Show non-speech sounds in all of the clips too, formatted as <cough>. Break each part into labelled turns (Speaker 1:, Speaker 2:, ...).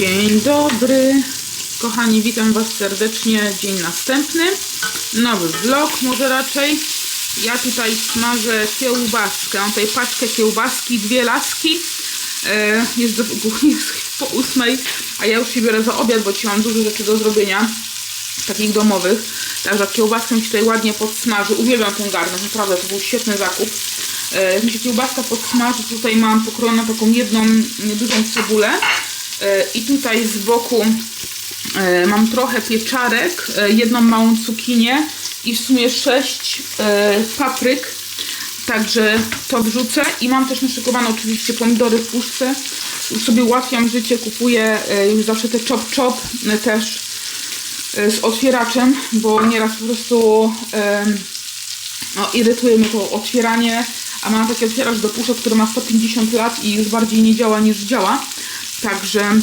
Speaker 1: Dzień dobry. Kochani, witam Was serdecznie. Dzień następny. Nowy vlog może raczej. Ja tutaj smażę kiełbaskę. Mam tutaj paczkę kiełbaski, dwie laski. E, jest, do, po ósmej, a ja już się biorę za obiad, bo ci mam dużo rzeczy do zrobienia. Takich domowych. Także kiełbaskę mi się tutaj ładnie podsmaży. Uwielbiam ten garnek, naprawdę to był świetny zakup. E, mi się kiełbaska podsmaży, tutaj mam pokrojoną taką jedną dużą cebulę. E, I tutaj z boku e, mam trochę pieczarek, e, jedną małą cukinię i w sumie sześć e, papryk. Także to wrzucę i mam też naszykowane oczywiście pomidory w puszce. Sobie ułatwiam życie, kupuję już zawsze te chop chop też z otwieraczem, bo nieraz po prostu no, irytuje mnie to otwieranie, a mam taki otwieracz do puszek, który ma 150 lat i już bardziej nie działa niż działa. Także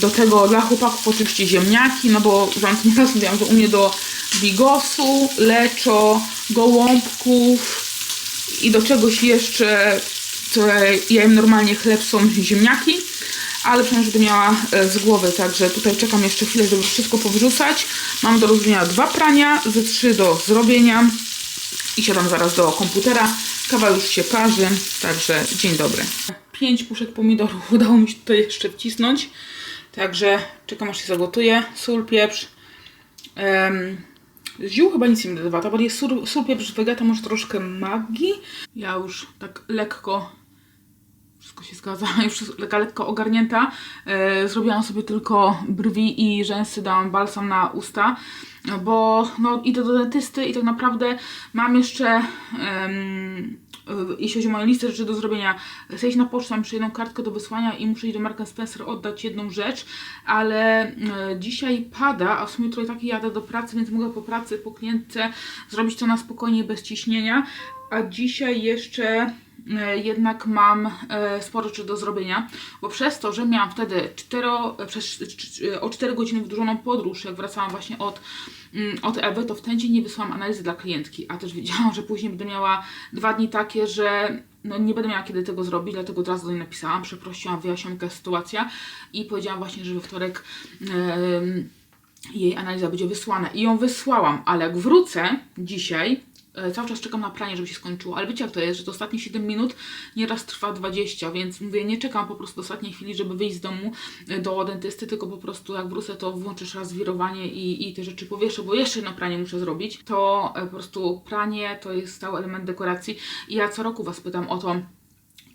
Speaker 1: do tego dla chłopaków oczywiście ziemniaki, no bo wam nieraz <laughs> mówiłam, że u mnie do bigosu, leczo, gołąbków i do czegoś jeszcze, co ja jem normalnie chleb, są ziemniaki, ale przynajmniej będę miała e, z głowy, także tutaj czekam jeszcze chwilę, żeby wszystko powrzucać. Mam do rozumienia dwa prania, ze trzy do zrobienia i siadam zaraz do komputera. Kawa już się parzy, także dzień dobry. Pięć puszek pomidorów <laughs> udało mi się tutaj jeszcze wcisnąć, także czekam aż się zagotuje. Sól, pieprz. Um, z ziół chyba nic nie będę dawała, to bardziej sól, sól, pieprz, wegeta, może troszkę magii. Ja już tak lekko wszystko się zgadza, <laughs> już jest lekka, lekko ogarnięta. E, zrobiłam sobie tylko brwi i rzęsy, dałam balsam na usta, bo no, idę do dentysty i tak naprawdę mam jeszcze, e, jeśli chodzi o moją listę rzeczy do zrobienia, chcę iść na pocztę, mam jeszcze jedną kartkę do wysłania i muszę iść do Marka Spencer oddać jedną rzecz, ale e, dzisiaj pada, a w sumie trochę taki jadę do pracy, więc mogę po pracy, po klientce zrobić to na spokojnie, bez ciśnienia, a dzisiaj jeszcze jednak mam e, sporo rzeczy do zrobienia, bo przez to, że miałam wtedy cztero, e, przez, o 4 godziny wydłużoną podróż, jak wracałam właśnie od, mm, od Ewy, to w ten dzień nie wysłałam analizy dla klientki, a też wiedziałam, że później będę miała dwa dni takie, że no nie będę miała kiedy tego zrobić, dlatego od razu do niej napisałam, przeprosiłam, wyjaśniłam jaka sytuacja i powiedziałam właśnie, że we wtorek em, jej analiza będzie wysłana. I ją wysłałam, ale jak wrócę dzisiaj, e, cały czas czekam na pranie, żeby się skończyło, ale wiecie jak to jest, że to ostatnie 7 minut nieraz trwa 20, więc mówię, nie czekam po prostu do ostatniej chwili, żeby wyjść z domu e, do dentysty, tylko po prostu jak wrócę, to włączysz raz wirowanie i, i te rzeczy powieszę, bo jeszcze jedno pranie muszę zrobić, to e, po prostu pranie to jest stały element dekoracji. I ja co roku Was pytam o to,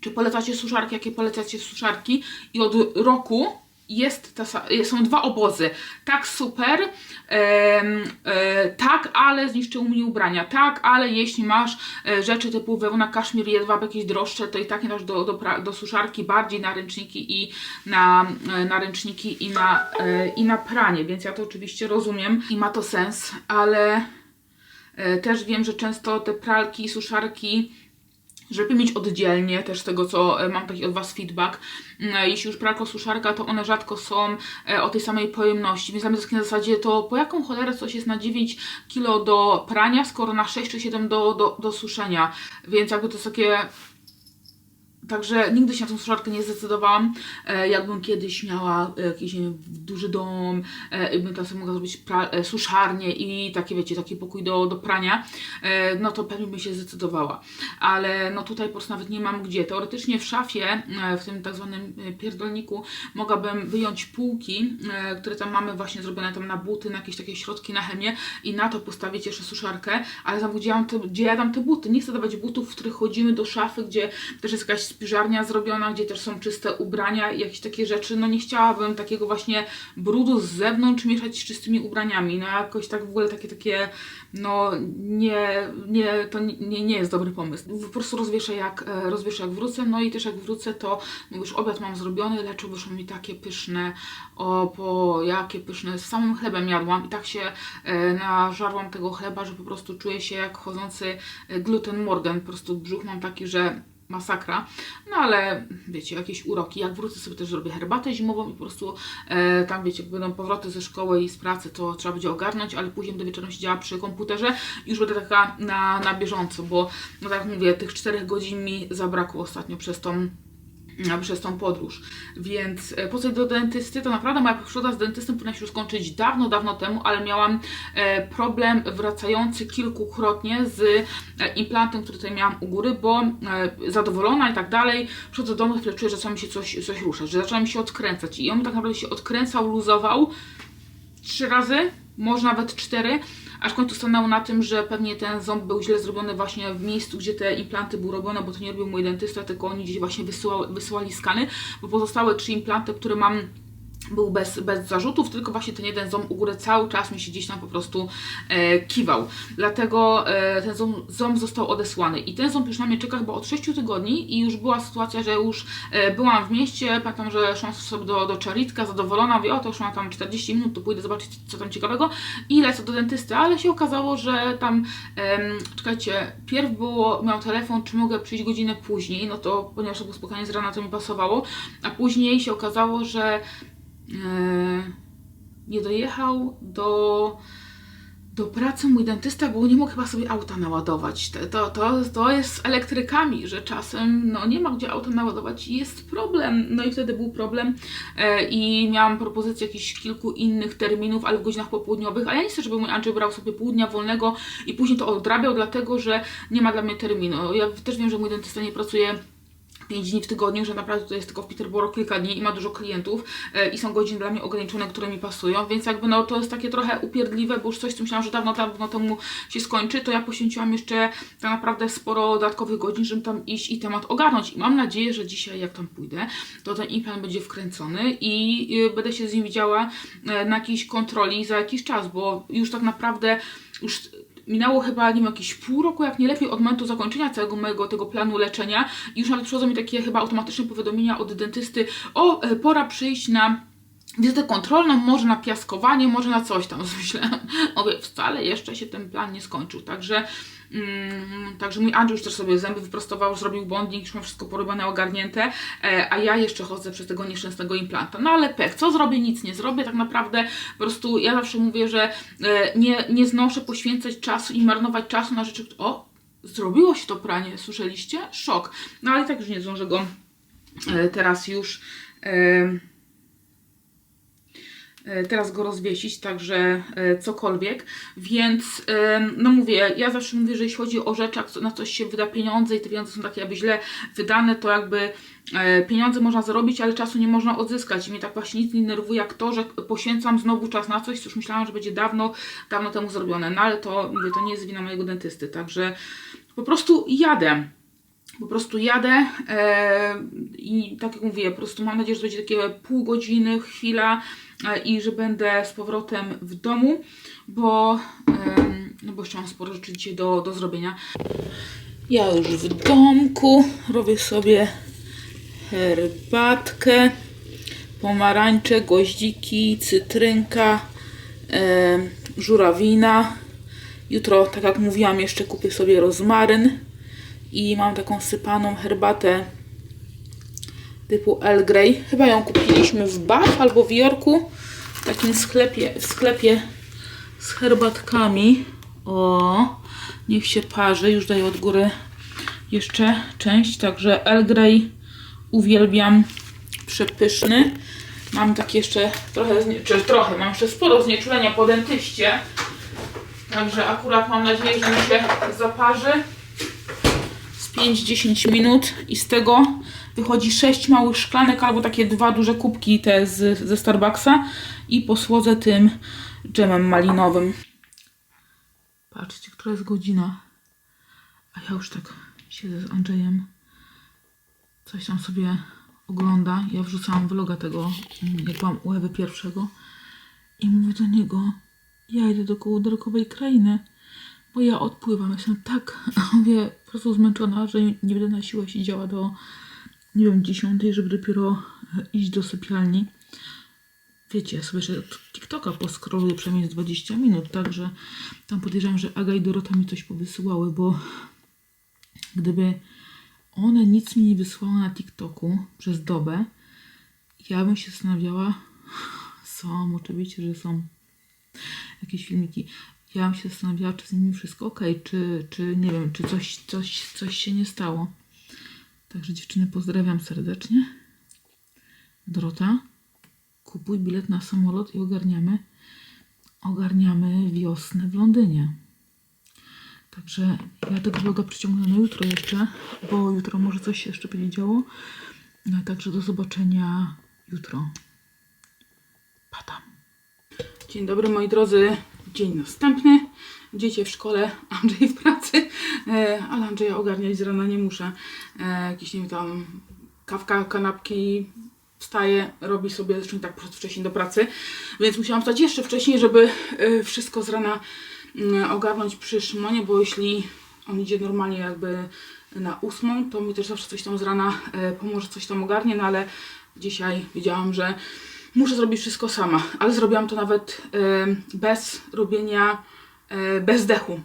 Speaker 1: czy polecacie suszarki, jakie polecacie suszarki i od roku jest ta, sa- są dwa obozy. Tak, super, em, e, tak, ale zniszczył mi ubrania. Tak, ale jeśli masz e, rzeczy typu wełna, kaszmir, jedwab, jakieś droższe, to i tak nie dasz do, do, do suszarki bardziej na ręczniki i na, e, na ręczniki i na, e, i na pranie, więc ja to oczywiście rozumiem i ma to sens, ale e, też wiem, że często te pralki suszarki żeby mieć oddzielnie też tego, co e, mam taki od Was feedback, mm, jeśli już pralko suszarka, to one rzadko są e, o tej samej pojemności, więc tam jest na zasadzie to po jaką cholerę coś jest na 9 kg do prania, skoro na 6 czy 7 do, do, do suszenia, więc jakby to jest takie Także nigdy się na tą suszarkę nie zdecydowałam. E, jakbym kiedyś miała e, jakiś duży dom e, i bym tam sobie mogła zrobić pra- suszarnię i taki, wiecie, taki pokój do, do prania, no to pewnie bym się zdecydowała. Ale no tutaj po prostu nawet nie mam gdzie. Teoretycznie w szafie, w tym tak zwanym pierdolniku, mogłabym wyjąć półki, które tam mamy właśnie zrobione tam na buty, na jakieś takie środki na chemię i na to postawić jeszcze suszarkę, ale tam gdzie ja, te, gdzie ja dam te buty? Nie chcę dawać butów, w których chodzimy do szafy, gdzie też jest jakaś spiżarnia zrobiona, gdzie też są czyste ubrania i jakieś takie rzeczy. No nie chciałabym takiego właśnie brudu z zewnątrz mieszać z czystymi ubraniami. No jakoś tak w ogóle takie, takie, no nie, nie, to nie, nie jest dobry pomysł. Po prostu rozwieszę jak, e, rozwieszę jak wrócę, no i też jak wrócę to no już obiad mam zrobiony, lecz wyszło mi takie pyszne, o po jakie pyszne, z samym chlebem jadłam i tak się e, nażarłam tego chleba, że po prostu czuję się jak chodzący e, gluten morgan, po prostu brzuch mam taki, że masakra, no ale wiecie, jakieś uroki. Jak wrócę sobie też zrobię herbatę zimową i po prostu e, tam wiecie, jak będą powroty ze szkoły i z pracy, to trzeba będzie ogarnąć, ale później do wieczorem siedziała przy komputerze i już będę taka na, na bieżąco, bo no tak jak mówię, tych czterech godzin mi zabrakło ostatnio przez tą przez tą podróż. Więc e, po co do dentysty? To naprawdę moja przygoda z dentystą powinna się już skończyć dawno, dawno temu, ale miałam e, problem wracający kilkukrotnie z e, implantem, który tutaj miałam u góry, bo zadowolona i tak dalej, przychodzę do domu, chwilę czuję, że zaczyna mi się coś, coś ruszać, że zaczyna mi się odkręcać i on tak naprawdę się odkręcał, luzował trzy razy, może nawet cztery, aż w końcu stanęło na tym, że pewnie ten ząb był źle zrobiony właśnie w miejscu, gdzie te implanty były robione, bo to nie robił mój dentysta, tylko oni gdzieś właśnie wysyła, wysyłali skany, bo pozostałe trzy implanty, które mam był bez, bez zarzutów, tylko właśnie ten jeden ząb u góry cały czas mi się gdzieś tam po prostu e, kiwał. Dlatego e, ten ząb, ząb został odesłany. I ten ząb już na mnie czeka chyba od 6 tygodni i już była sytuacja, że już e, byłam w mieście, pamiętam, że szłam sobie do, do Czaritka, zadowolona, wie o to już mam tam 40 minut, to pójdę zobaczyć co tam ciekawego i lecę do dentysty, ale się okazało, że tam, czekajcie, pierw było, miał telefon, czy mogę przyjść godzinę później, no to ponieważ to było spotkanie z rana, to mi pasowało, a później się okazało, że nie dojechał do, do pracy mój dentysta, bo nie mógł chyba sobie auta naładować. To, to, to, jest z elektrykami, że czasem no, nie ma gdzie auta naładować i jest problem. No i wtedy był problem e, i miałam propozycję jakichś kilku innych terminów, ale w godzinach popołudniowych, a ja nie chcę, żeby mój Andrzej brał sobie pół dnia wolnego i później to odrabiał, dlatego że nie ma dla mnie terminu. Ja też wiem, że mój dentysta nie pracuje 5 dni w tygodniu, że naprawdę to jest tylko w Peterborough kilka dni i ma dużo klientów e, i są godziny dla mnie ograniczone, które mi pasują, więc jakby no to jest takie trochę upierdliwe, bo już coś, co myślałam, że dawno, dawno temu się skończy, to ja poświęciłam jeszcze tak naprawdę sporo dodatkowych godzin, żeby tam iść i temat ogarnąć. I mam nadzieję, że dzisiaj jak tam pójdę, to ten implant będzie wkręcony i e, będę się z nim widziała e, na jakiejś kontroli za jakiś czas, bo już tak naprawdę już minęło chyba, nie wiem, jakieś pół roku, jak nie lepiej, od momentu zakończenia całego mojego tego planu leczenia i już nawet przychodzą mi takie chyba automatyczne powiadomienia od dentysty, o, e, pora przyjść na wizytę kontrolną, może na piaskowanie, może na coś tam, <laughs> myślałam. Mówię, wcale jeszcze się ten plan nie skończył, także Mm, także mój Andrzej już też sobie zęby wyprostował, zrobił bonding, już ma wszystko porobione, ogarnięte, e, a ja jeszcze chodzę przez tego nieszczęsnego implanta. No ale pech, co zrobię? Nic nie zrobię, tak naprawdę po prostu ja zawsze mówię, że e, nie, nie znoszę poświęcać czasu i marnować czasu na rzeczy, o, zrobiło się to pranie, słyszeliście? Szok. No ale tak już nie zdążę go e, teraz już... teraz go rozwiesić, także e, cokolwiek. Więc, e, no mówię, ja zawsze mówię, że jeśli chodzi o rzeczy, na coś się wyda pieniądze i te pieniądze są takie jakby źle wydane, to jakby e, pieniądze można zarobić, ale czasu nie można odzyskać. I mnie tak właśnie nic nie nerwuje, jak to, że poświęcam znowu czas na coś, co już myślałam, że będzie dawno, dawno temu zrobione. No ale to, mówię, to nie jest wina mojego dentysty, także po prostu jadę po prostu jadę e, i tak jak mówię, po prostu mam nadzieję, że będzie takie pół godziny, chwila e, i że będę z powrotem w domu, bo, no bo jeszcze mam sporo rzeczy dzisiaj do, do zrobienia. Ja już w domku robię sobie herbatkę, pomarańcze, goździki, cytrynka, żurawina. Jutro, tak jak mówiłam, jeszcze kupię sobie rozmaryn i mam taką sypaną herbatę typu Earl Grey. Chyba ją kupiliśmy w Bath albo w Jorku, w takim sklepie, w sklepie z herbatkami. O, niech się parzy, już daję od góry jeszcze część, także Earl Grey uwielbiam, przepyszny. Mam tak jeszcze trochę, czy trochę, mam jeszcze sporo znieczulenia po dentyście, także akurat mam nadzieję, że mi się zaparzy z 5-10 minut i z tego wychodzi 6 małych szklanek albo takie dwa duże kubki te z, ze Starbucksa i posłodzę tym dżemem malinowym. Patrzcie, która jest godzina. A ja już tak siedzę z Andrzejem. Coś tam sobie ogląda. Ja wrzucałam vloga tego, mm, jak byłam u Ewy pierwszego. I mówię do niego, ja idę do kołodarkowej krainy bo ja odpływam, jestem tak, <laughs> mówię, po prostu zmęczona, że nie będę na siłę siedziała do, nie wiem, dziesiątej, żeby dopiero e, iść do sypialni. Wiecie, ja sobie jeszcze TikToka poskroluję przynajmniej z 20 minut, także tam podejrzewam, że Aga i Dorota mi coś powysyłały, bo gdyby one nic mi nie wysłały na TikToku przez dobę, ja bym się zastanawiała, <laughs> są, oczywiście, że są jakieś filmiki. Ja bym się zastanawiała, czy z nimi wszystko ok, czy, czy nie wiem, czy coś, coś, coś się nie stało. Także dziewczyny pozdrawiam serdecznie. Dorota, kupuj bilet na samolot i ogarniamy, ogarniamy wiosnę w Londynie. Także ja tego vloga przyciągnę na jutro jeszcze, bo jutro może coś się jeszcze będzie działo. No, także do zobaczenia jutro. Patam. Dzień dobry moi drodzy. Dzień następny. Dzieci w szkole, <laughs> Andrzej w pracy, e, ale Andrzeja ogarniać z rana nie muszę. E, jakieś nie wiem tam kawka, kanapki, wstaje, robi sobie zresztą tak po prostu wcześniej do pracy, więc musiałam wstać jeszcze wcześniej, żeby e, wszystko z rana mm, ogarnąć. Przy Szymonie, bo jeśli on idzie normalnie jakby na ósmą, to mi też zawsze coś tam z rana pomoże, coś tam ogarnie, no ale dzisiaj wiedziałam, że muszę zrobić wszystko sama, ale zrobiłam to nawet bez robienia, e, bez dechu.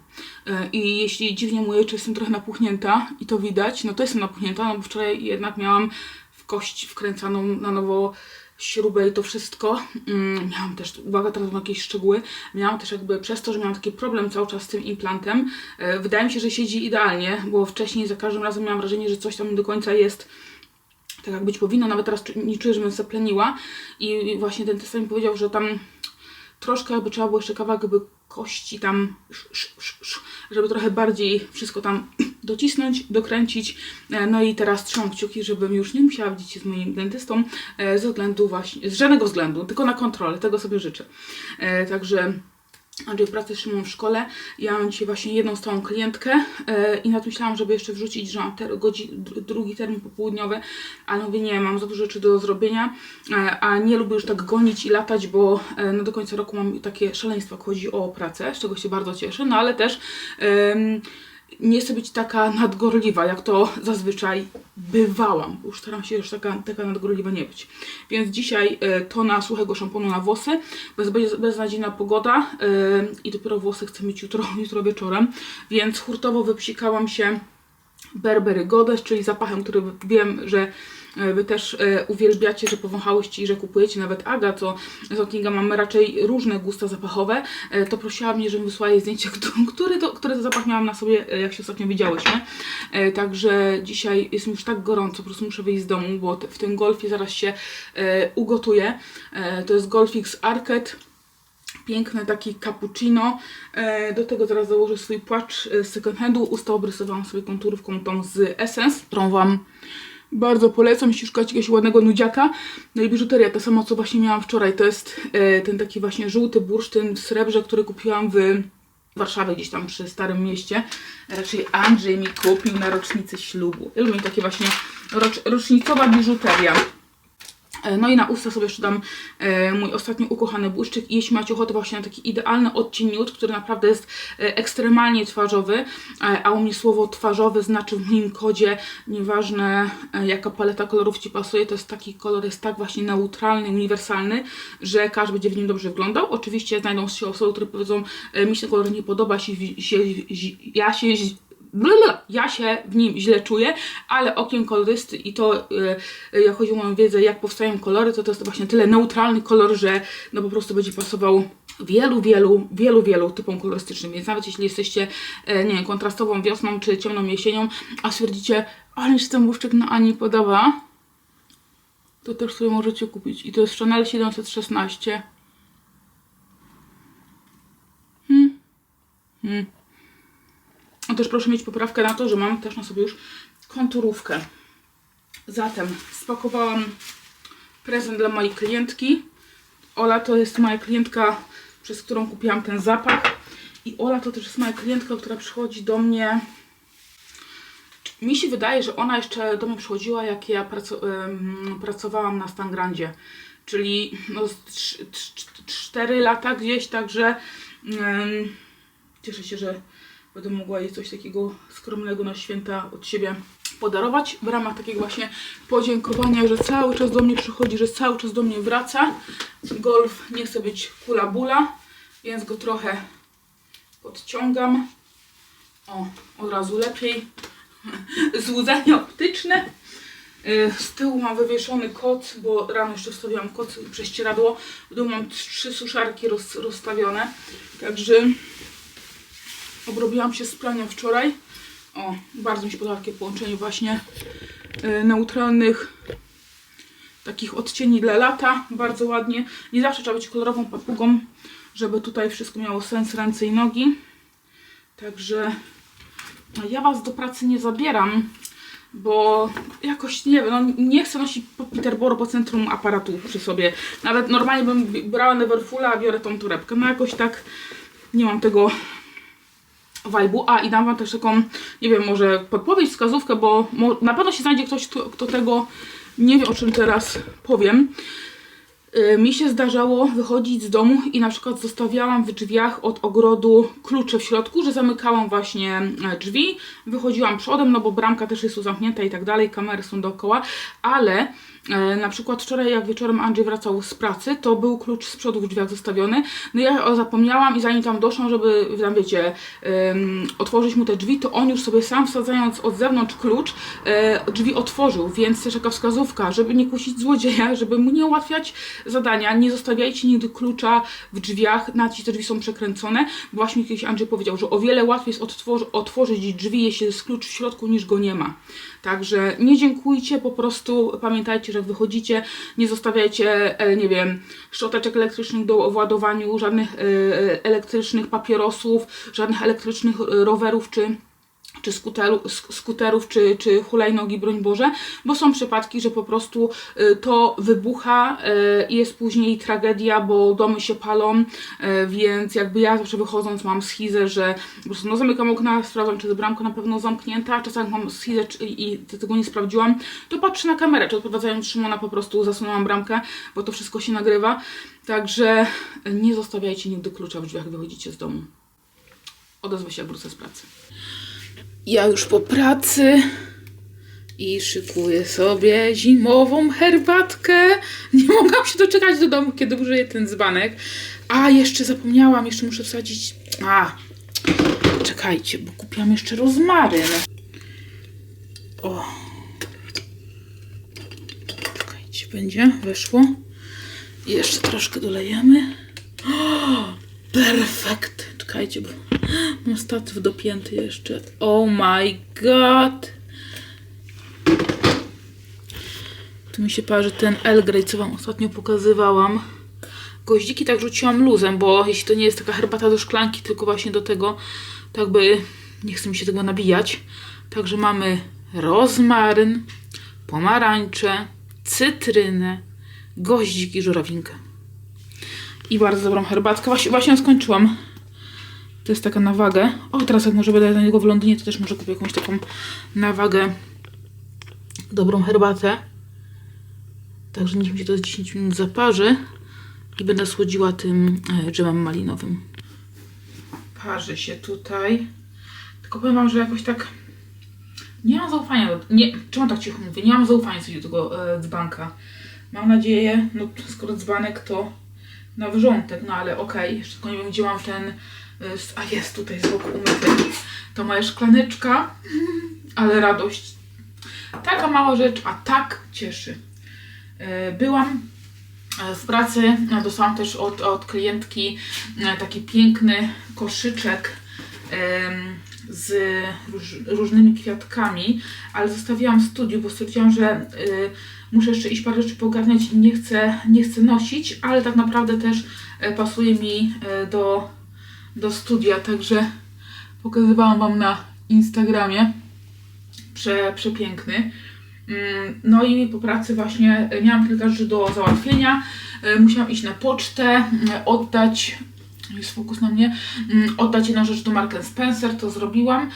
Speaker 1: E, I jeśli dziwnie mówię, czy jestem trochę napuchnięta i to widać, no to jestem napuchnięta, no bo wczoraj jednak miałam w kość wkręcaną na nowo śrubę i to wszystko. Mm, miałam też, uwaga teraz na jakieś szczegóły, miałam też jakby przez to, że miałam taki problem cały czas z tym implantem, e, wydaje mi się, że siedzi idealnie, bo wcześniej za każdym razem miałam wrażenie, że coś tam nie do końca jest tak jak być powinno, nawet teraz nie czuję, żebym zapleniła i właśnie dentysta mi powiedział, że tam troszkę jakby trzeba było jeszcze kawałek jakby kości tam, żeby trochę bardziej wszystko tam <clears throat> docisnąć, dokręcić. E, No i teraz trzymam kciuki, żebym już nie musiała widzieć się z moim dentystą e, ze względu właśnie, z żadnego względu, tylko na kontrolę, tego sobie życzę. E, Także Andrzej w pracy, Szymon w szkole. Ja mam dzisiaj właśnie jedną stałą klientkę e, i nawet myślałam, żeby jeszcze wrzucić, że mam ter- godzi- dr- drugi termin popołudniowy, ale mówię, nie, mam za dużo rzeczy do zrobienia, e, a nie lubię już tak gonić i latać, bo e, no do końca roku mam takie szaleństwo, jak chodzi o pracę, z czego się bardzo cieszę, no ale też em, nie chcę być taka nadgorliwa, jak to zazwyczaj bywałam. Już staram się już taka, taka nadgorliwa nie być. Więc dzisiaj e, tona suchego szamponu na włosy, bez, bez, beznadziejna pogoda e, i dopiero włosy chcę mieć jutro, <laughs> jutro wieczorem. Więc hurtowo wypsikałam się Burberry Goddess, czyli zapachem, który wiem, że Wy też e, uwielbiacie, że powąchałyście i że kupujecie. Nawet Aga, co z Ottinga mamy raczej różne gusta zapachowe, e, to prosiła mnie, żebym wysłała jej zdjęcie, <laughs> który to, który to zapach miałam na sobie, e, jak się ostatnio widziałyśmy. E, Także dzisiaj jest mi już tak gorąco, po prostu muszę wyjść z domu, bo w tym golfie zaraz się e, ugotuję. E, To jest Golfix Arcade piękny taki cappuccino. E, Do tego zaraz założę swój płacz e, z second handu. Usta obrysowałam sobie konturówką tą z Essence, którą Wam bardzo polecam, jeśli szukacie jakiegoś ładnego nudziaka. No i biżuteria, to samo co właśnie miałam wczoraj, to jest e, ten taki właśnie żółty bursztyn w srebrze, który kupiłam w Warszawie, gdzieś tam przy Starym Mieście. Raczej Andrzej mi kupił na rocznicę ślubu. Ja lubię takie właśnie rocz, rocznicowa biżuteria. E, No i na usta sobie jeszcze dam e, mój ostatni ukochany błyszczyk. I jeśli macie ochotę właśnie na taki idealny odcień nude, który naprawdę jest e, ekstremalnie twarzowy, a u mnie słowo twarzowy znaczy w moim kodzie, nieważne jaka paleta kolorów Ci pasuje, to jest taki kolor, jest tak właśnie neutralny, uniwersalny, że każdy będzie w nim dobrze wyglądał. Oczywiście znajdą się osoby, które powiedzą, mi się ten kolor nie podoba, ja się Blablabla. Ja się w nim źle czuję, ale okiem kolorysty i to, yy, jak chodzi o moją wiedzę, jak powstają kolory, to to jest właśnie tyle neutralny kolor, że no po prostu będzie pasował wielu, wielu, wielu, wielu typom kolorystycznym. Więc nawet jeśli jesteście, e, nie wiem, kontrastową wiosną czy ciemną jesienią, a stwierdzicie, ale się ten błyszczyk na Ani podoba, to też sobie możecie kupić. I to jest Chanel 716. Hmm. Hmm. Też proszę mieć poprawkę na to, że mam też na sobie już konturówkę. Zatem spakowałam prezent dla mojej klientki. Ola to jest moja klientka, przez którą kupiłam ten zapach. I Ola to też jest moja klientka, która przychodzi do mnie. Mi się wydaje, że ona jeszcze do mnie przychodziła, jak ja pracowałam na Stangrandzie. Czyli no, z trz- trz- trz- cztery lata gdzieś, także cieszę się, że będę mogła jej coś takiego skromnego na święta od siebie podarować w ramach takiego właśnie podziękowania, że cały czas do mnie przychodzi, że cały czas do mnie wraca. Golf nie chce być kula bula, więc go trochę podciągam. O, od razu lepiej. <laughs> Złudzenie optyczne. Y, Z tyłu mam wywieszony koc, bo rano jeszcze wstawiłam koc i prześcieradło. W mam trzy suszarki roz, rozstawione. Także obrobiłam się z prania wczoraj. O, bardzo mi się podoba takie połączenie właśnie e, neutralnych takich odcieni dla lata, bardzo ładnie. Nie zawsze trzeba być kolorową papugą, żeby tutaj wszystko miało sens, ręce i nogi. Także a ja Was do pracy nie zabieram, bo jakoś nie wiem, no nie chcę nosić po Peterborough po centrum aparatu przy sobie. Nawet normalnie bym brała Neverfulla, a biorę tą torebkę. No jakoś tak nie mam tego vibe'u. A i dam Wam też taką, nie wiem, może podpowiedź, wskazówkę, bo na pewno się znajdzie ktoś, kto, kto tego nie wie, o czym teraz powiem. Y, Mi się zdarzało wychodzić z domu i na przykład zostawiałam w drzwiach od ogrodu klucze w środku, że zamykałam właśnie e, drzwi, wychodziłam przodem, no bo bramka też jest zamknięta i tak dalej, kamery są dookoła, ale na przykład wczoraj jak wieczorem Andrzej wracał z pracy, to był klucz z przodu w drzwiach zostawiony, no ja zapomniałam i zanim tam doszłam, żeby tam wiecie, em, otworzyć mu te drzwi, to on już sobie sam wsadzając od zewnątrz klucz, e, drzwi otworzył, więc też taka wskazówka, żeby nie kusić złodzieja, <laughs> żeby mu nie ułatwiać zadania, nie zostawiajcie nigdy klucza w drzwiach, nawet jeśli te drzwi są przekręcone, właśnie kiedyś Andrzej powiedział, że o wiele łatwiej jest otworzyć drzwi, jeśli jest klucz w środku, niż go nie ma. Także nie dziękujcie, po prostu pamiętajcie, że jak wychodzicie, nie zostawiajcie, e, nie wiem, szczoteczek elektrycznych do ładowaniu, żadnych e, elektrycznych papierosów, żadnych elektrycznych e, rowerów czy czy skuteru, sk- skuterów, czy, czy hulajnogi, broń Boże, bo są przypadki, że po prostu y, to wybucha y, i jest później tragedia, bo domy się palą, y, więc jakby ja zawsze wychodząc mam schizę, że po prostu no, zamykam okna, sprawdzam, czy jest bramka na pewno zamknięta, czasami mam schizę i tego nie sprawdziłam, to patrzę na kamerę, czy odprowadzając Szymona po prostu zasunęłam bramkę, bo to wszystko się nagrywa, także nie zostawiajcie nigdy klucza w drzwiach, wychodzicie z domu. Odezwę się, jak wrócę z pracy. Ja już po pracy i szykuję sobie zimową herbatkę. Nie <laughs> mogłam się doczekać do domu, kiedy użyję ten dzbanek. A, jeszcze zapomniałam, jeszcze muszę wsadzić... A, czekajcie, bo kupiłam jeszcze rozmaryn. O. Czekajcie, będzie, weszło. I jeszcze troszkę dolejemy. O, <gasps> perfekt. Czekajcie, bo <gasps> mam statyw dopięty jeszcze. Oh my god. Tu mi się parzy ten El Grey, co wam ostatnio pokazywałam. Goździki tak rzuciłam luzem, bo jeśli to nie jest taka herbata do szklanki, tylko właśnie do tego, tak by nie chce mi się tego nabijać. Także mamy rozmaryn, pomarańcze, cytrynę, goździki, żurawinkę. I bardzo dobrą herbatkę. Właśnie, właśnie skończyłam. To jest taka na wagę. O, teraz jak może będę na niego w Londynie, to też może kupię jakąś taką na wagę dobrą herbatę. Także niech mi się to z 10 minut zaparzy i będę słodziła tym e, dżemem malinowym. Parzy się tutaj. Tylko powiem wam, że jakoś tak nie mam zaufania do... Nie, czemu tak cicho mówię? Nie mam zaufania do tego e, dzbanka. Mam nadzieję, no skoro dzbanek to na wrzątek, no ale okej, jeszcze tylko nie wiem gdzie mam ten... y, A jest tutaj z boku umyty. To moja szklaneczka, ale radość. Taka mała rzecz, a tak cieszy. Y, Byłam e, w pracy, no, dostałam też od, od klientki e, taki piękny koszyczek z róż, różnymi kwiatkami, ale zostawiłam w studiu, bo stwierdziłam, że y, muszę jeszcze iść parę rzeczy pogarniać i nie chcę, nie chcę nosić, ale tak naprawdę też e, pasuje mi e, do, do studia, także pokazywałam Wam na Instagramie. Prze, przepiękny. Mm, No i po pracy właśnie miałam kilka rzeczy do załatwienia. E, Musiałam iść na pocztę, mm, oddać, jest fokus na mnie, mm, oddać jedną rzecz do Mark Spencer, to zrobiłam.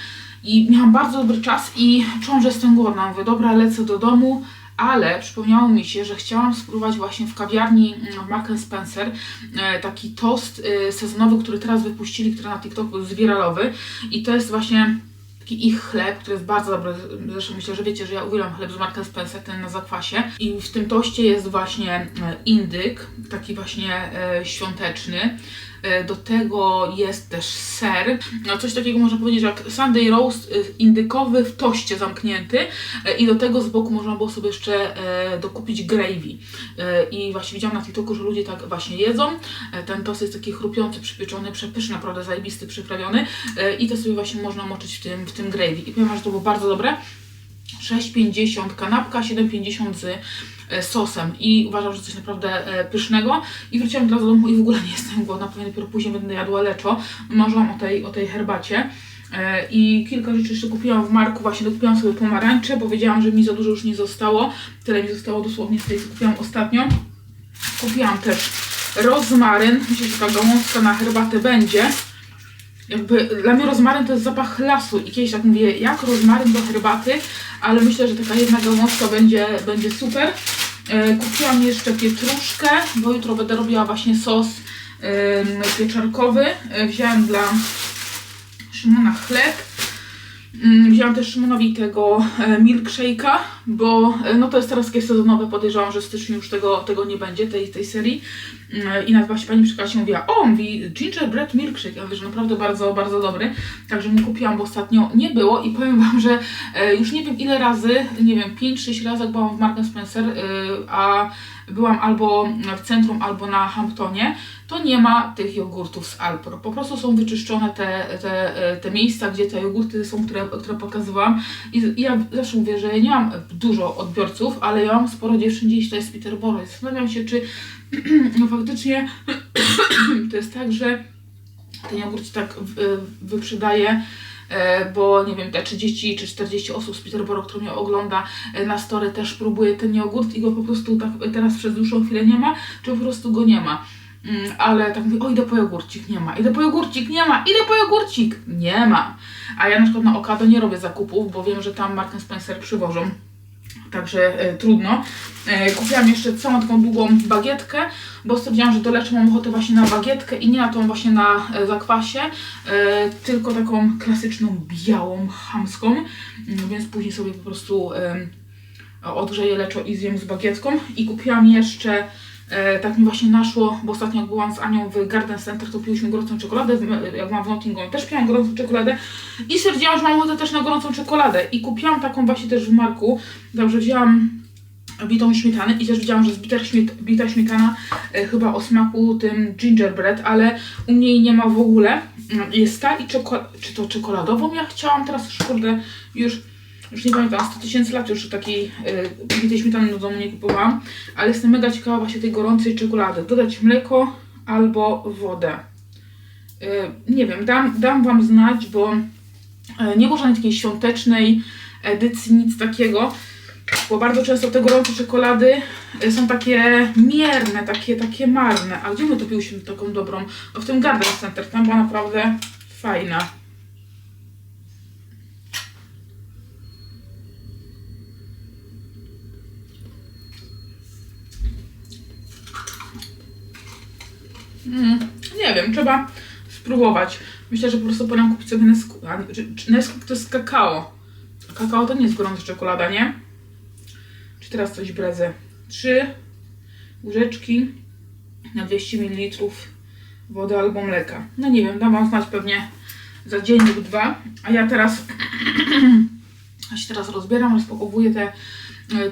Speaker 1: I miałam bardzo dobry czas i czułam, że jestem głodna. Mówię, dobra, lecę do domu, ale przypomniało mi się, że chciałam spróbować właśnie w kawiarni mm, Mark Spencer e, taki tost e, sezonowy, który teraz wypuścili, który na TikToku jest wiralowy i to jest właśnie taki ich chleb, który jest bardzo dobry. Zresztą myślę, że wiecie, że ja uwielbiam chleb z Marka Spencer, ten na zakwasie. I w tym toście jest właśnie e, indyk, taki właśnie świąteczny. E, Do tego jest też ser. No coś takiego można powiedzieć jak Sunday roast e, indykowy w toście zamknięty. E, I do tego z boku można było sobie jeszcze dokupić gravy. I właśnie widziałam na TikToku, że ludzie tak właśnie jedzą. Ten tost jest taki chrupiący, przypieczony, przepyszny, naprawdę zajebisty, przyprawiony. I to sobie właśnie można moczyć w tym, w tym gravy. I powiem że to było bardzo dobre. 6,50 kanapka, 7,50 z e, sosem i uważam, że coś naprawdę e, pysznego i wróciłam do domu i w ogóle nie jestem głodna, pewnie dopiero później będę jadła leczo. Marzyłam o tej, o tej herbacie. E, I kilka rzeczy jeszcze kupiłam w Marku, właśnie dokupiłam sobie pomarańcze, bo wiedziałam, że mi za dużo już nie zostało. Tyle mi zostało dosłownie z tej, co kupiłam ostatnio. Kupiłam też rozmaryn, myślę, że ta gałązka na herbatę będzie. Jakby dla mnie rozmaryn to jest zapach lasu i kiedyś tak mówię, jak rozmaryn do herbaty, ale myślę, że taka jedna gałązka będzie, będzie super. E, kupiłam jeszcze pietruszkę, bo jutro będę robiła właśnie sos pieczarkowy. E, wziąłem dla Szymona chleb. Mm, Wziąłam też Szymonowi tego e, milkshake'a, bo e, no to jest teraz takie sezonowe, podejrzewam, że w styczniu już tego, tego nie będzie, tej, tej serii. Mm, I nawet właśnie pani przy mówiła, o, mówi gingerbread milkshake, ja mówię, że naprawdę bardzo, bardzo dobry. Także mu kupiłam, bo ostatnio nie było i powiem wam, że e, już nie wiem ile razy, nie wiem, 5-6 razy byłam w Marks Spencer, a byłam albo w centrum, albo na Hamptonie, to nie ma tych jogurtów z Alpro. Po prostu są wyczyszczone te, te, te miejsca, gdzie te jogurty są, które, które pokazywałam. I ja zawsze mówię, że nie mam dużo odbiorców, ale ja mam sporo dziewczyn gdzieś tutaj z Peterborough. Zastanawiam się, czy <clears throat> no faktycznie <clears throat> to jest tak, że ten jogurt tak wyprzedaje, bo nie wiem, te 30 czy 40 osób z Peterborough, które mnie ogląda e, na story też próbuje ten jogurt i go po prostu tak teraz przez dłuższą chwilę nie ma, czy po prostu go nie ma. Mm, Ale tak mówię, o idę po jogurcik, nie ma, idę po jogurcik, nie ma, idę po jogurcik, nie ma. A ja na przykład na Okado nie robię zakupów, bo wiem, że tam Mark Spencer przywożą. Także e, trudno. E, kupiłam jeszcze całą taką długą bagietkę, bo stwierdziłam, że do leczu mam ochotę właśnie na bagietkę i nie na tą właśnie na e, zakwasie, e, tylko taką klasyczną, białą, chamską. Mm, Więc później sobie po prostu em, odgrzeję leczo i zjem z bagietką. I kupiłam jeszcze, e, tak mi właśnie naszło, bo ostatnio byłam z Anią w Garden Center, to piłyśmy gorącą czekoladę, jak mam w Nottingham też piłam gorącą czekoladę i stwierdziłam, że mam ochotę też na gorącą czekoladę. I kupiłam taką właśnie też w Marku, także wzięłam bitą śmietanę i też widziałam, że jest bita, śmiet bita śmietana e, chyba o smaku tym gingerbread, ale u mnie jej nie ma w ogóle. Jest ta i czy to czekoladową ja chciałam, teraz już kurde, już, już nie pamiętam, 100 tysięcy lat już takiej bitej śmietany do domu nie kupowałam, ale jestem mega ciekawa właśnie tej gorącej czekolady. Dodać mleko albo wodę. E, nie wiem, dam, dam Wam znać, bo e, nie było żadnej takiej świątecznej edycji, nic takiego bo bardzo często te gorące czekolady y, są takie mierne, takie, takie marne. A gdzie my to piłyśmy taką dobrą? No w tym Garden Center, tam była naprawdę fajna. Mm, nie wiem, trzeba spróbować. Myślę, że po prostu powinnam kupić sobie Nesquik. Nesquik to jest kakao. Kakao to nie jest gorąca czekolada, nie? Czy teraz coś bredzę? Trzy łyżeczki na 200 ml wody albo mleka. No nie wiem, dam wam znać pewnie za dzień lub dwa. A ja teraz <clears throat> ja się teraz rozbieram, rozpakowuję te,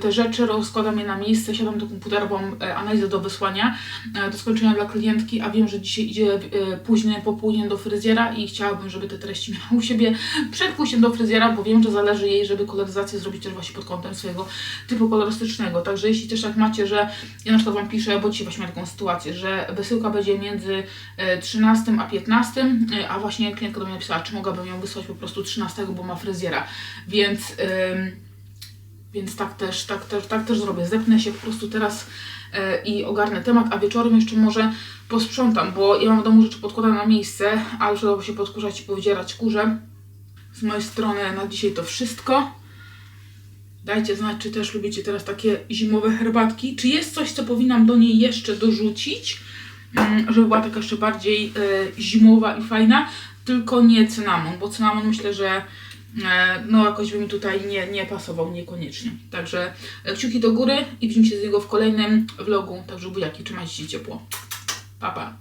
Speaker 1: te rzeczy, rozkładam je na miejsce, siadam do komputera, bo mam e, analizę do wysłania, e, do skończenia dla klientki, a wiem, że dzisiaj idzie e, późne popołudnie do fryzjera i chciałabym, żeby te treści <laughs> miała u siebie przed pójściem do fryzjera, bo wiem, że zależy jej, żeby koloryzację zrobić też właśnie pod kątem swojego typu kolorystycznego. Także jeśli też tak macie, że ja na przykład Wam piszę, bo dzisiaj właśnie miałam taką sytuację, że wysyłka będzie między e, 13 a 15, e, a właśnie klientka do mnie napisała, czy mogłabym ją wysłać po prostu 13, bo ma fryzjera. Więc, ym, więc tak, też, tak, też, tak też zrobię. Zepnę się po prostu teraz e, i ogarnę temat, a wieczorem jeszcze może posprzątam, bo ja mam w domu rzeczy podkładane na miejsce, ale trzeba się podkurzać i powydzierać kurze. Z mojej strony na dzisiaj to wszystko. Dajcie znać, czy też lubicie teraz takie zimowe herbatki. Czy jest coś, co powinnam do niej jeszcze dorzucić, mm, żeby była taka jeszcze bardziej e, zimowa i fajna. Tylko nie cynamon, bo cynamon myślę, że no jakoś by mi tutaj nie, nie pasował niekoniecznie. Także e, kciuki do góry i widzimy się z niego w kolejnym vlogu. Także buziaki, trzymajcie się ciepło. Pa, pa.